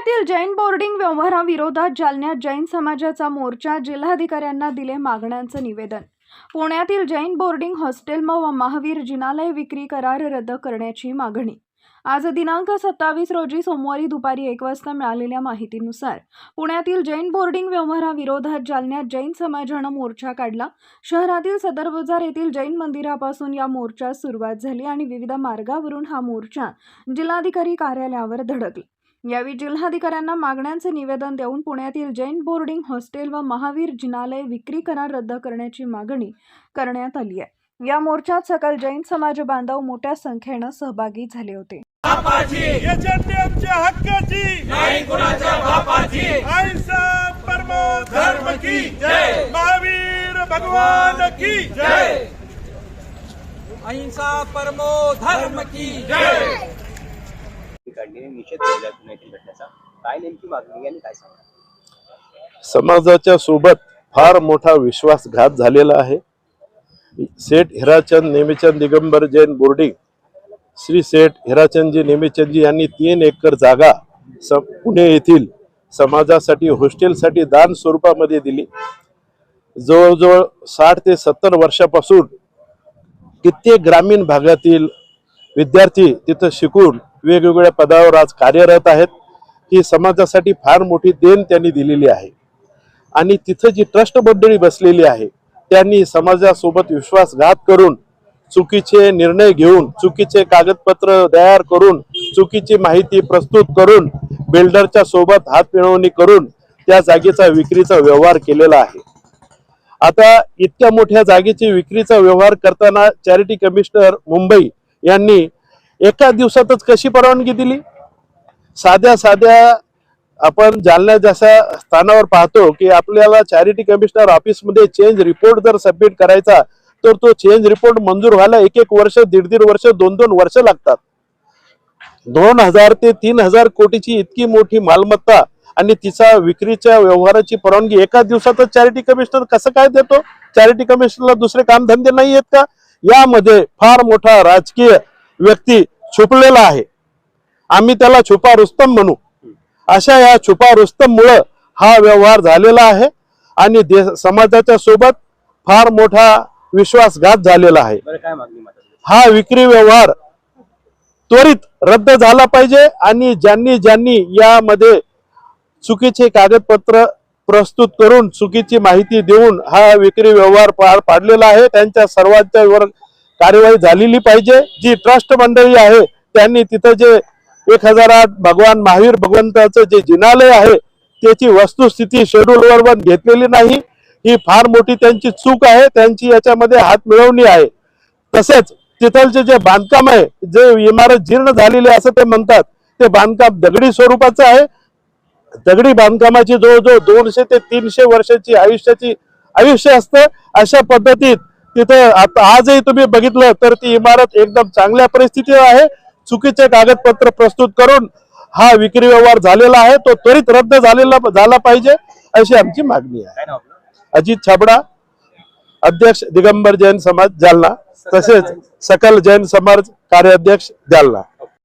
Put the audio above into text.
पुण्यातील जैन बोर्डिंग व्यवहाराविरोधात जालन्यात जैन समाजाचा मोर्चा जिल्हाधिकाऱ्यांना दिले मागण्यांचं निवेदन. पुण्यातील जैन बोर्डिंग हॉस्टेल व महावीर जिनालय विक्री करार रद्द करण्याची मागणी. आज दिनांक सत्तावीस रोजी सोमवारी दुपारी एक वाजता मिळालेल्या माहितीनुसार पुण्यातील जैन बोर्डिंग व्यवहाराविरोधात जालन्यात जैन समाजानं मोर्चा काढला. शहरातील सदर बाजार येथील जैन मंदिरापासून या मोर्चास सुरुवात झाली आणि विविध मार्गावरून हा मोर्चा जिल्हाधिकारी कार्यालयावर धडकला. यावेळी जिल्हाधिकाऱ्यांना मागण्यांचे निवेदन देऊन पुण्यातील जैन बोर्डिंग हॉस्टेल व महावीर जिनालय विक्री करार रद्द करण्याची मागणी करण्यात आली आहे. या मोर्चात सकल जैन समाज बांधव मोठ्या संख्येनं सहभागी झाले होते. एजंटे आमच्या हक्काची! नाही कुणाच्या बापाची! आयसा परमो धर्म की जय. महावीर भगवान की जय! अहिंसा परमो धर्म की जय! काढणे निषेध केला पुण्यातील घटनेचा. काय नेमकी मागणी आणि काय सांगा समाजाच्या सोबत फार मोठा विश्वासघात झालेला आहे. सेठ हिराचंद नेमीचंद दिगंबर जैन बोर्डिंग श्री सेठ हिराचंदजी नेमीचंदजी यांनी तीन एकर जागा स पुणे येथील समाजासाठी हॉस्टेलसाठी दान स्वरूपामध्ये दिली. जवळजवळ साठ ते सत्तर वर्षापासून कित्येक ग्रामीण भागातील विद्यार्थी तिथं शिकून वेगवेगळ्या पदावर आज कार्यरत आहेत. ही समाजासाठी फार मोठी देण त्यांनी दिलेली आहे. आणि तिथं जी ट्रस्ट मंडळी बसलेली आहे त्यांनी समाजासोबत विश्वासघात करून चुकीचे निर्णय घेऊन चुकीचे कागदपत्र तयार करून चुकीची माहिती प्रस्तुत करून बिल्डरच्या सोबत हात मिळवणी करून त्या जागेचा विक्रीचा व्यवहार केलेला आहे. आता इतक्या मोठ्या जागेची विक्रीचा व्यवहार करताना चॅरिटी कमिशनर मुंबई यांनी एका दिवसातच कशी परवानगी दिली? साध्या साध्या आपण जालना जशा स्थानावर पाहतो की आपल्याला चॅरिटी कमिशनर ऑफिसमध्ये चेंज रिपोर्ट जर सबमिट करायचा तर तो चेंज रिपोर्ट मंजूर व्हायला एक एक वर्ष दीड दीड वर्ष दोन दोन वर्ष लागतात. दोन हजार ते तीन हजार कोटीची इतकी मोठी मालमत्ता आणि तिचा विक्रीच्या व्यवहाराची परवानगी एका दिवसातच चॅरिटी कमिशनर कसं काय देतो? चॅरिटी कमिशनरला दुसरे कामधंदे नाही आहेत का? यामध्ये फार मोठा राजकीय व्यक्ती छुपलेला आहे. आम्ही त्याला छुपा रुस्तम म्हणू. अशा या छुपा रुस्तम मुळे हा व्यवहार झालेला आहे आणि दे- समाजाच्या सोबत फार मोठा विश्वासघात झालेला आहे. हा विक्री व्यवहार त्वरित रद्द झाला पाहिजे आणि ज्यांनी ज्यांनी यामध्ये चुकीचे कागदपत्र प्रस्तुत करून चुकीची माहिती देऊन हा विक्री व्यवहार पार पाडलेला आहे त्यांच्या सर्वांच्या वर कार्यवाही झालेली पाहिजे. जी ट्रस्ट मंडळी आहे त्यांनी तिथं जे एक हजार आठ भगवान महावीर भगवंताचं जे जिनालय आहे त्याची वस्तुस्थिती शेड्यूल वर घेतलेली नाही. ही फार मोठी त्यांची चूक आहे. त्यांची याच्यामध्ये हात मिळवणी आहे. तसेच तिथलचे जे बांधकाम आहे जे इमारत जीर्ण झालेली असं ते म्हणतात. ते बांधकाम दगडी स्वरूपाचं आहे. दगडी बांधकामाची जवळजवळ दोनशे ते तीनशे वर्षाची आयुष्याची आयुष्य असतं. अशा पद्धतीत तिथं आता आजही तुम्ही बघितलं तर ती इमारत एकदम चांगल्या परिस्थितीत आहे. चुकीचे कागदपत्र प्रस्तुत करून हा विक्री व्यवहार झालेला आहे. तो त्वरित रद्द झालेला झाला पाहिजे अशी आमची मागणी आहे. अजित छाबडा अध्यक्ष दिगंबर जैन समाज जालना तसेच सकल जैन समाज कार्याध्यक्ष जालना.